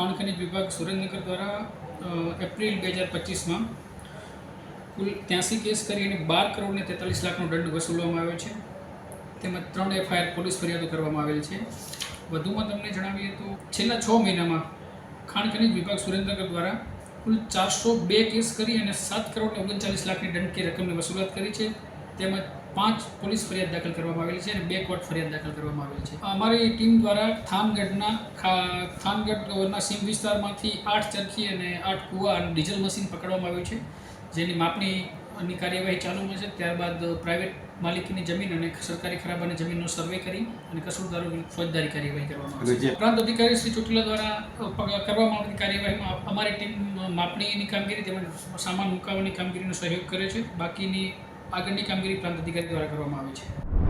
ખાણ ખનિજ વિભાગ સુરેન્દ્રનગર દ્વારા એપ્રિલ બે હજાર પચીસમાં કુલ ત્યાંસી કેસ કરી અને બાર કરોડને તેતાલીસ લાખનો દંડ વસૂલવામાં આવ્યો છે. તેમજ ત્રણ એફઆઈઆર પોલીસ ફરિયાદો કરવામાં આવેલ છે. વધુમાં તમને જણાવીએ તો છેલ્લા છ મહિનામાં ખાણ ખનિજ વિભાગ સુરેન્દ્રનગર દ્વારા કુલ ચારસો બે કેસ કરી અને સાત કરોડ ઓગણચાલીસ લાખની દંડકી રકમની વસૂલાત કરી છે. તેમજ પાંચ પોલીસ ફરિયાદ દાખલ કરવામાં આવેલી છે અને બે કોર્ટ ફરિયાદ દાખલ કરવામાં આવેલી છે. અમારી ટીમ દ્વારા થાનગઢના થાનગઢના સીમ વિસ્તારમાંથી આઠ ચરખી અને આઠ કુવા અને ડીઝલ મશીન પકડવામાં આવ્યું છે. જેની માપણીની કાર્યવાહી ચાલુમાં છે. ત્યારબાદ પ્રાઇવેટ માલિકીની જમીન અને સરકારી ખરાબ અને જમીનનો સર્વે કરી અને કસૂરદારો વિરુદ્ધ ફોજદારી કાર્યવાહી કરવામાં આવશે ઉપરાંત અધિકારી શ્રી ચોટીલા દ્વારા કરવામાં આવતી કાર્યવાહીમાં અમારી ટીમ માપણીની કામગીરી તેમજ સામાન મુકાવવાની કામગીરીનો સહયોગ કરે છે. બાકીની આગળની કામગીરી પ્રાંત અધિકારી દ્વારા કરવામાં આવે છે.